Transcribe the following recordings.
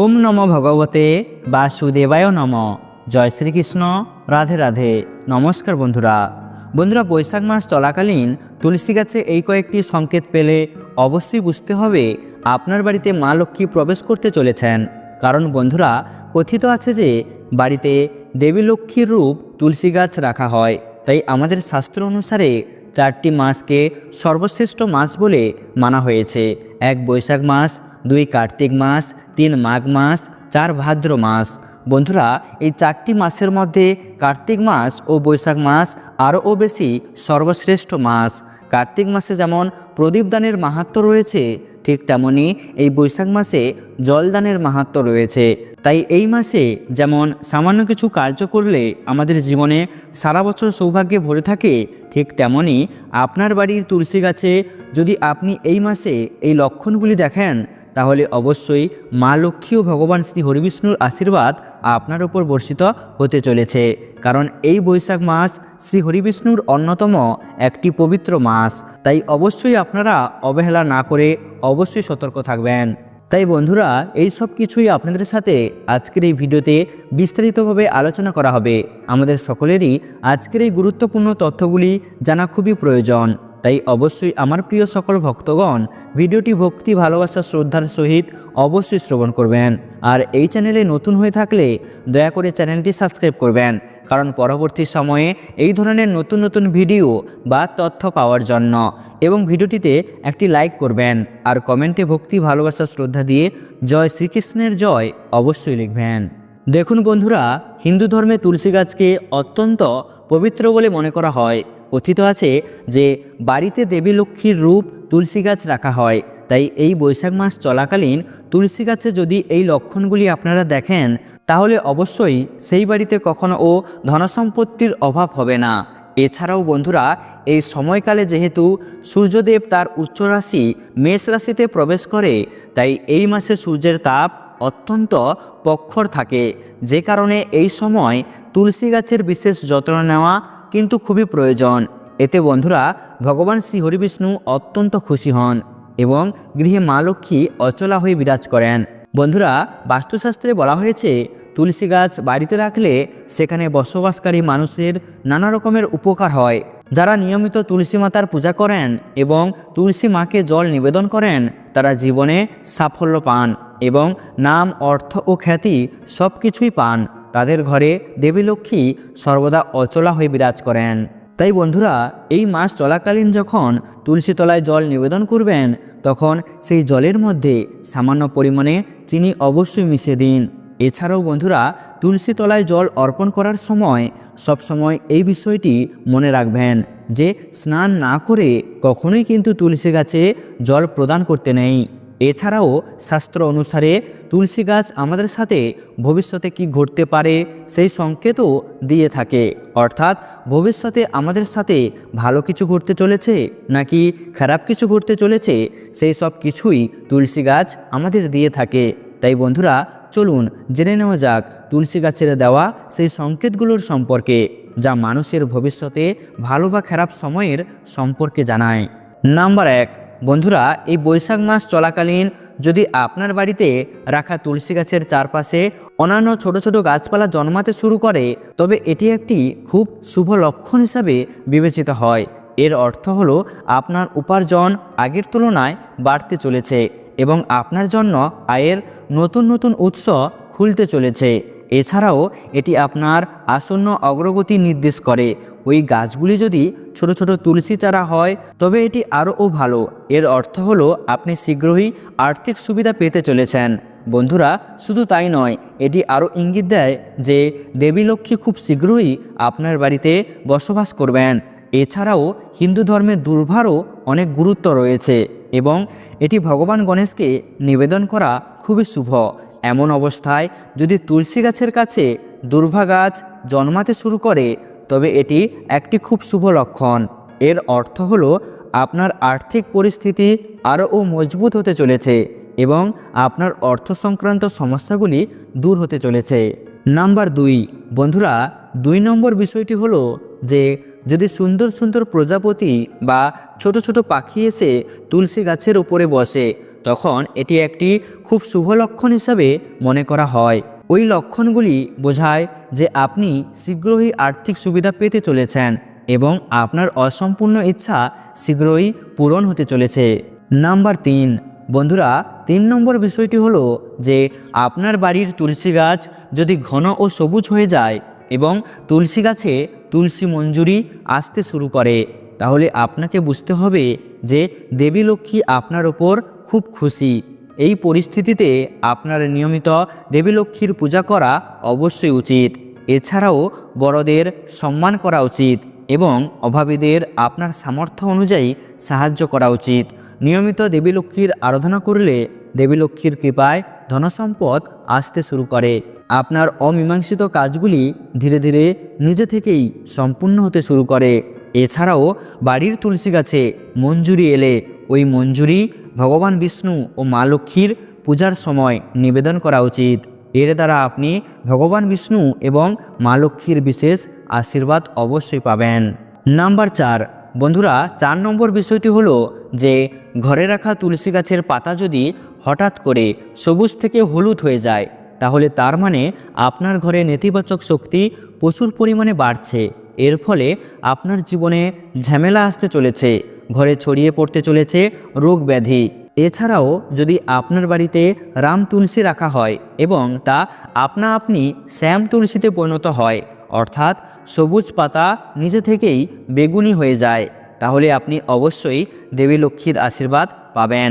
ওম নম ভগবতে বাসুদেবায় নম। জয় শ্রীকৃষ্ণ, রাধে রাধে। নমস্কার বন্ধুরা। বন্ধুরা, বৈশাখ মাস চলাকালীন তুলসী গাছে এই কয়েকটি সংকেত পেলে অবশ্যই বুঝতে হবে আপনার বাড়িতে মা লক্ষ্মী প্রবেশ করতে চলেছেন। কারণ বন্ধুরা, কথিত আছে যে বাড়িতে দেবী লক্ষ্মীর রূপ তুলসী গাছ রাখা হয়। তাই আমাদের শাস্ত্র অনুসারে চারটি মাসকে সর্বশ্রেষ্ঠ মাস বলে মানা হয়েছে। এক বৈশাখ মাস, দুই কার্তিক মাস, তিন মাঘ মাস, চার ভাদ্র মাস। বন্ধুরা, এই চারটি মাসের মধ্যে কার্তিক মাস ও বৈশাখ মাস আরও বেশি সর্বশ্রেষ্ঠ মাস। কার্তিক মাসে যেমন প্রদীপদানের মাহাত্ম রয়েছে, ঠিক তেমনি এই বৈশাখ মাসে জলদানের মাহাত্ম রয়েছে। তাই এই মাসে যেমন সামান্য কিছু কার্য করলে আমাদের জীবনে সারা বছর সৌভাগ্যে ভরে থাকে, ঠিক তেমনি আপনার বাড়ির তুলসী গাছে যদি আপনি এই মাসে এই লক্ষণগুলি দেখেন, তাহলে অবশ্যই মা লক্ষ্মী ও ভগবান শ্রী হরিবিষ্ণুর আশীর্বাদ আপনার ওপর বর্ষিত হতে চলেছে। কারণ এই বৈশাখ মাস শ্রী হরিবিষ্ণুর অন্যতম একটি পবিত্র মাস। তাই অবশ্যই আপনারা অবহেলা না করে অবশ্যই সতর্ক থাকবেন। তাই বন্ধুরা, এই সব কিছুই আপনাদের সাথে আজকের এই ভিডিওতে বিস্তারিতভাবে আলোচনা করা হবে। আমাদের সকলেরই আজকের এই গুরুত্বপূর্ণ তথ্যগুলি জানা খুবই প্রয়োজন। তাই অবশ্যই আমার প্রিয় সকল ভক্তগণ ভিডিওটি ভক্তি, ভালোবাসা, শ্রদ্ধার সহিত অবশ্যই শ্রবণ করবেন। আর এই চ্যানেলে নতুন হয়ে থাকলে দয়া করে চ্যানেলটি সাবস্ক্রাইব করবেন, কারণ পরবর্তী সময়ে এই ধরনের নতুন নতুন ভিডিও বা তথ্য পাওয়ার জন্য। এবং ভিডিওটিতে একটি লাইক করবেন আর কমেন্টে ভক্তি, ভালোবাসা, শ্রদ্ধা দিয়ে জয় শ্রীকৃষ্ণের জয় অবশ্যই লিখবেন। দেখুন বন্ধুরা, হিন্দু ধর্মে তুলসী গাছকে অত্যন্ত পবিত্র বলে মনে করা হয়। কথিত আছে যে বাড়িতে দেবী লক্ষ্মীর রূপ তুলসী গাছ রাখা হয়। তাই এই বৈশাখ মাস চলাকালীন তুলসী গাছে যদি এই লক্ষণগুলি আপনারা দেখেন, তাহলে অবশ্যই সেই বাড়িতে কখনো ও ধনসম্পত্তির অভাব হবে না। এছাড়াও বন্ধুরা, এই সময়কালে যেহেতু সূর্যদেব তার উচ্চ রাশি মেষ রাশিতে প্রবেশ করে, তাই এই মাসে সূর্যের তাপ অত্যন্ত পক্ষর থাকে। যে কারণে এই সময় তুলসী গাছের বিশেষ যত্ন নেওয়া কিন্তু খুবই প্রয়োজন। এতে বন্ধুরা, ভগবান শ্রী হরিবিষ্ণু অত্যন্ত খুশি হন এবং গৃহে মা লক্ষ্মী অচলা হয়ে বিরাজ করেন। বন্ধুরা, বাস্তুশাস্ত্রে বলা হয়েছে, তুলসী গাছ বাড়িতে রাখলে সেখানে বসবাসকারী মানুষের নানা রকমের উপকার হয়। যারা নিয়মিত তুলসী মাতার পূজা করেন এবং তুলসী মাকে জল নিবেদন করেন, তারা জীবনে সাফল্য পান এবং নাম, অর্থ ও খ্যাতি সব কিছুই পান। তাদের ঘরে দেবী লক্ষ্মী সর্বদা অচলা হয়ে বিরাজ করেন। তাই বন্ধুরা, এই মাস চলাকালীন যখন তুলসী তলায় জল নিবেদন করবেন, তখন সেই জলের মধ্যে সামান্য পরিমাণে চিনি অবশ্যই মিশিয়ে দিন। এছাড়াও বন্ধুরা, তুলসী তলায় জল অর্পণ করার সময় সবসময় এই বিষয়টি মনে রাখবেন যে, স্নান না করে কখনোই কিন্তু তুলসী গাছে জল প্রদান করতে নেই। এছাড়াও শাস্ত্র অনুসারে তুলসী গাছ আমাদের সাথে ভবিষ্যতে কি ঘটতে পারে, সেই সংকেতও দিয়ে থাকে। অর্থাৎ ভবিষ্যতে আমাদের সাথে ভালো কিছু ঘটতে চলেছে নাকি খারাপ কিছু ঘটতে চলেছে, সেই সব কিছুই তুলসী গাছ আমাদের দিয়ে থাকে। তাই বন্ধুরা, চলুন জেনে নেওয়া যাক তুলসী গাছের দেওয়া সেই সংকেতগুলোর সম্পর্কে, যা মানুষের ভবিষ্যতে ভালো বা খারাপ সময়ের সম্পর্কে জানায়। নাম্বার এক বন্ধুরা, এই বৈশাখ মাস চলাকালীন যদি আপনার বাড়িতে রাখা তুলসী গাছের চারপাশে অন্যান্য ছোট ছোট গাছপালা জন্মাতে শুরু করে, তবে এটি একটি খুব শুভ লক্ষণ হিসাবে বিবেচিত হয়। এর অর্থ হলো, আপনার উপার্জন আগের তুলনায় বাড়তে চলেছে এবং আপনার জন্য আয়ের নতুন নতুন উৎস খুলতে চলেছে। এছাড়াও এটি আপনার আসন্ন অগ্রগতি নির্দেশ করে। ওই গাছগুলি যদি ছোট ছোট তুলসী চারা হয়, তবে এটি আরও ভালো। এর অর্থ হলো আপনি শীঘ্রই আর্থিক সুবিধা পেতে চলেছেন। বন্ধুরা, শুধু তাই নয়, এটি আরও ইঙ্গিত দেয় যে দেবী লক্ষ্মী খুব শীঘ্রই আপনার বাড়িতে বসবাস করবেন। এছাড়াও হিন্দু ধর্মে দুর্ভারও অনেক গুরুত্ব রয়েছে এবং এটি ভগবান গণেশকে নিবেদন করা খুবই শুভ। এমন অবস্থায় যদি তুলসী গাছের কাছে দুর্ভা গাছ জন্মাতে শুরু করে, তবে এটি একটি খুব শুভ লক্ষণ। এর অর্থ হলো, আপনার আর্থিক পরিস্থিতি আরও মজবুত হতে চলেছে এবং আপনার অর্থ সংক্রান্ত সমস্যাগুলি দূর হতে চলেছে। নাম্বার দুই। বন্ধুরা, দুই নম্বর বিষয়টি হলো যে, যদি সুন্দর সুন্দর প্রজাপতি বা ছোট ছোট পাখি এসে তুলসী গাছের উপরে বসে তখন এটি একটি খুব শুভ লক্ষণ হিসাবে মনে করা হয়। ওই লক্ষণগুলি বোঝায় যে আপনি শীঘ্রই আর্থিক সুবিধা পেতে চলেছেন এবং আপনার অসম্পূর্ণ ইচ্ছা শীঘ্রই পূরণ হতে চলেছে। নাম্বার তিন, বন্ধুরা, তিন নম্বর বিষয়টি হলো যে আপনার বাড়ির তুলসী গাছ যদি ঘন ও সবুজ হয়ে যায় এবং তুলসী গাছে তুলসী মঞ্জুরি আসতে শুরু করে, তাহলে আপনাকে বুঝতে হবে যে দেবী লক্ষ্মী আপনার ওপর খুব খুশি। এই পরিস্থিতিতে আপনার নিয়মিত দেবী লক্ষ্মীর পূজা করা অবশ্যই উচিত। এছাড়াও বড়দের সম্মান করা উচিত এবং অভাবীদের আপনার সামর্থ্য অনুযায়ী সাহায্য করা উচিত। নিয়মিত দেবী লক্ষ্মীর আরাধনা করলে দেবী লক্ষ্মীর কৃপায় ধনসম্পদ আসতে শুরু করে। আপনার অমীমাংসিত কাজগুলি ধীরে ধীরে নিজে থেকেই সম্পূর্ণ হতে শুরু করে। এছাড়াও বাড়ির তুলসী গাছে মঞ্জুরি এলে ওই মঞ্জুরি ভগবান বিষ্ণু ও মা লক্ষ্মীর পূজার সময় নিবেদন করা উচিত। এর দ্বারা আপনি ভগবান বিষ্ণু এবং মা লক্ষ্মীর বিশেষ আশীর্বাদ অবশ্যই পাবেন। নাম্বার চার। বন্ধুরা, চার নম্বর বিষয়টি হলো যে, ঘরে রাখা তুলসী গাছের পাতা যদি হঠাৎ করে সবুজ থেকে হলুদ হয়ে যায়, তাহলে তার মানে আপনার ঘরে নেতিবাচক শক্তি প্রচুর পরিমাণে বাড়ছে। এর ফলে আপনার জীবনে ঝামেলা আসতে চলেছে, ঘরে ছড়িয়ে পড়তে চলেছে রোগ ব্যাধি। এছাড়াও যদি আপনার বাড়িতে রাম তুলসী রাখা হয় এবং তা আপনা আপনি শ্যাম তুলসীতে পরিণত হয়, অর্থাৎ সবুজ পাতা নিজে থেকেই বেগুনি হয়ে যায়, তাহলে আপনি অবশ্যই দেবী লক্ষ্মীর আশীর্বাদ পাবেন।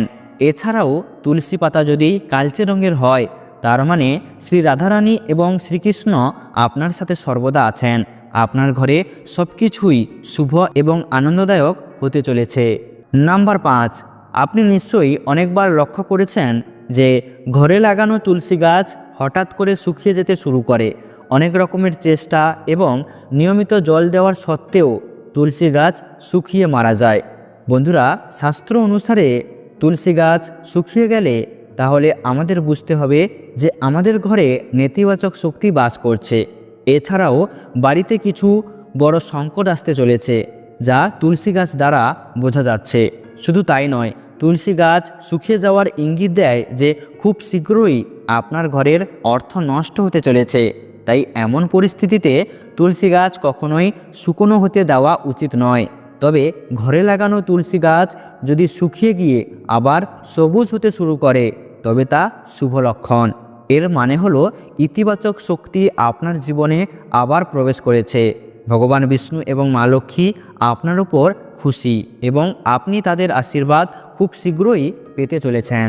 এছাড়াও তুলসী পাতা যদি কালচে রঙের হয়, তার মানে শ্রী রাধারানী এবং শ্রীকৃষ্ণ আপনার সাথে সর্বদা আছেন। আপনার ঘরে সব কিছুই শুভ এবং আনন্দদায়ক হতে চলেছে। নাম্বার পাঁচ, আপনি নিশ্চয়ই অনেকবার লক্ষ্য করেছেন যে ঘরে লাগানো তুলসী গাছ হঠাৎ করে শুকিয়ে যেতে শুরু করে। অনেক রকমের চেষ্টা এবং নিয়মিত জল দেওয়ার সত্ত্বেও তুলসী গাছ শুকিয়ে মারা যায়। বন্ধুরা, শাস্ত্র অনুসারে তুলসী গাছ শুকিয়ে গেলে তাহলে আমাদের বুঝতে হবে যে আমাদের ঘরে নেতিবাচক শক্তি বাস করছে। এছাড়াও বাড়িতে কিছু বড় সংকট আসতে চলেছে, যা তুলসী গাছ দ্বারা বোঝা যাচ্ছে। শুধু তাই নয়, তুলসী গাছ শুকিয়ে যাওয়ার ইঙ্গিত দেয় যে খুব শীঘ্রই আপনার ঘরের অর্থ নষ্ট হতে চলেছে। তাই এমন পরিস্থিতিতে তুলসী গাছ কখনোই শুকনো হতে দেওয়া উচিত নয়। তবে ঘরে লাগানো তুলসী গাছ যদি শুকিয়ে গিয়ে আবার সবুজ হতে শুরু করে, তবে তা শুভ লক্ষণ। এর মানে হলো ইতিবাচক শক্তি আপনার জীবনে আবার প্রবেশ করেছে। ভগবান বিষ্ণু এবং মা লক্ষ্মী আপনার উপর খুশি এবং আপনি তাদের আশীর্বাদ খুব শীঘ্রই পেতে চলেছেন।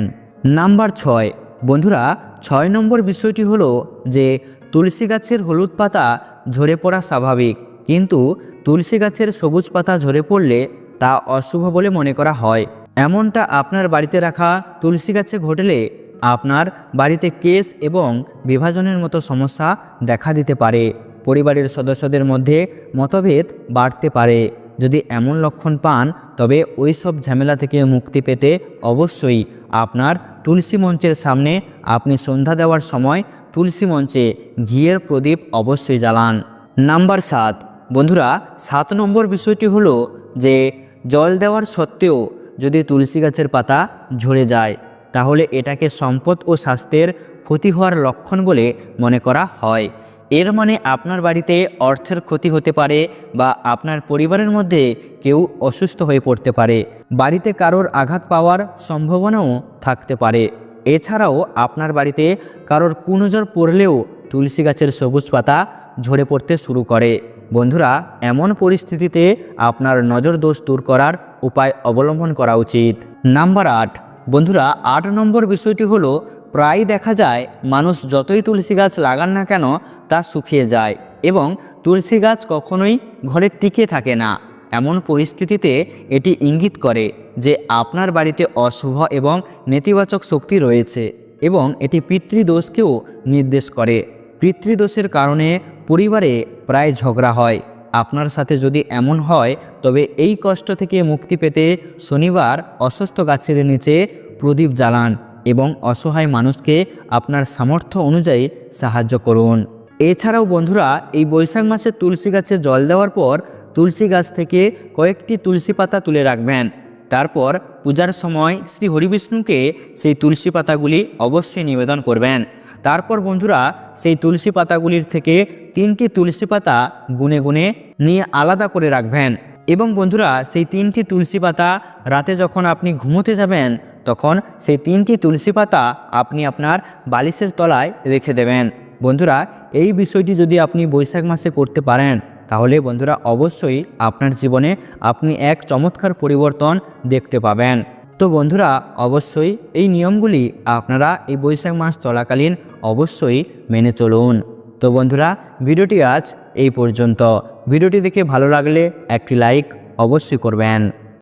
নাম্বার ছয়। বন্ধুরা, ছয় নম্বর বিষয়টি হলো যে তুলসী গাছের হলুদ পাতা ঝরে পড়া স্বাভাবিক, কিন্তু তুলসী গাছের সবুজ পাতা ঝরে পড়লে তা অশুভ বলে মনে করা হয়। এমনটা আপনার বাড়িতে রাখা তুলসী গাছে ঘটলে আপনার বাড়িতে কেস এবং বিভাজনের মতো সমস্যা দেখা দিতে পারে। পরিবারের সদস্যদের মধ্যে মতভেদ বাড়তে পারে। যদি এমন লক্ষণ পান, তবে ওই সব ঝামেলা থেকে মুক্তি পেতে অবশ্যই আপনার তুলসী মঞ্চের সামনে আপনি সন্ধ্যা দেওয়ার সময় তুলসী মঞ্চে ঘিয়ের প্রদীপ অবশ্যই জ্বালান। নাম্বার সাত। বন্ধুরা, সাত নম্বর বিষয়টি হলো যে, জল দেওয়ার সত্ত্বেও যদি তুলসী গাছের পাতা ঝরে যায় তাহলে এটাকে সম্পদ ও স্বাস্থ্যের ক্ষতি হওয়ার লক্ষণ বলে মনে করা হয়। এর মানে আপনার বাড়িতে অর্থের ক্ষতি হতে পারে বা আপনার পরিবারের মধ্যে কেউ অসুস্থ হয়ে পড়তে পারে। বাড়িতে কারোর আঘাত পাওয়ার সম্ভাবনাও থাকতে পারে। এছাড়াও আপনার বাড়িতে কারোর কুনজর পড়লেও তুলসী গাছের সবুজ পাতা ঝরে পড়তে শুরু করে। বন্ধুরা, এমন পরিস্থিতিতে আপনার নজর দোষ দূর করার উপায় অবলম্বন করা উচিত। নাম্বার আট বন্ধুরা, আট নম্বর বিষয়টি হলো প্রায় দেখা যায় মানুষ যতই তুলসী গাছ লাগান না কেন, তা শুকিয়ে যায় এবং তুলসী গাছ কখনোই ঘরে টিকে থাকে না। এমন পরিস্থিতিতে এটি ইঙ্গিত করে যে আপনার বাড়িতে অশুভ এবং নেতিবাচক শক্তি রয়েছে এবং এটি পিতৃদোষকেও নির্দেশ করে। পিতৃদোষের কারণে পরিবারে প্রায় ঝগড়া হয়। আপনার সাথে যদি এমন হয়, তবে এই কষ্ট থেকে মুক্তি পেতে শনিবার অসুস্থ গাছের নিচে প্রদীপ জ্বালান এবং অসহায় মানুষকে আপনার সামর্থ্য অনুযায়ী সাহায্য করুন। এছাড়াও বন্ধুরা, এই বৈশাখ মাসে তুলসী গাছে জল দেওয়ার পর তুলসী গাছ থেকে কয়েকটি তুলসী পাতা তুলে রাখবেন। তারপর পূজার সময় শ্রী হরিবিষ্ণুকে সেই তুলসী পাতাগুলি অবশ্যই নিবেদন করবেন। তারপর বন্ধুরা, সেই তুলসী পাতাগুলির থেকে তিনটি তুলসী পাতা গুনে গুনে নিয়ে আলাদা করে রাখবেন। এবং বন্ধুরা, সেই তিনটি তুলসী পাতা রাতে যখন আপনি ঘুমোতে যাবেন, তখন সেই তিনটি তুলসী পাতা আপনি আপনার বালিশের তলায় রেখে দেবেন। বন্ধুরা, এই বিষয়টি যদি আপনি বৈশাখ মাসে করতে পারেন, তাহলে বন্ধুরা অবশ্যই আপনার জীবনে আপনি এক চমৎকার পরিবর্তন দেখতে পাবেন। তো বন্ধুরা, অবশ্যই এই নিয়মগুলি আপনারা এই বৈশাখ মাস চলাকালীন অবশ্যই মেনে চলুন। তো বন্ধুরা, ভিডিওটি আজ এই পর্যন্ত। ভিডিওটি দেখে ভালো লাগলে একটি লাইক অবশ্যই করবেন।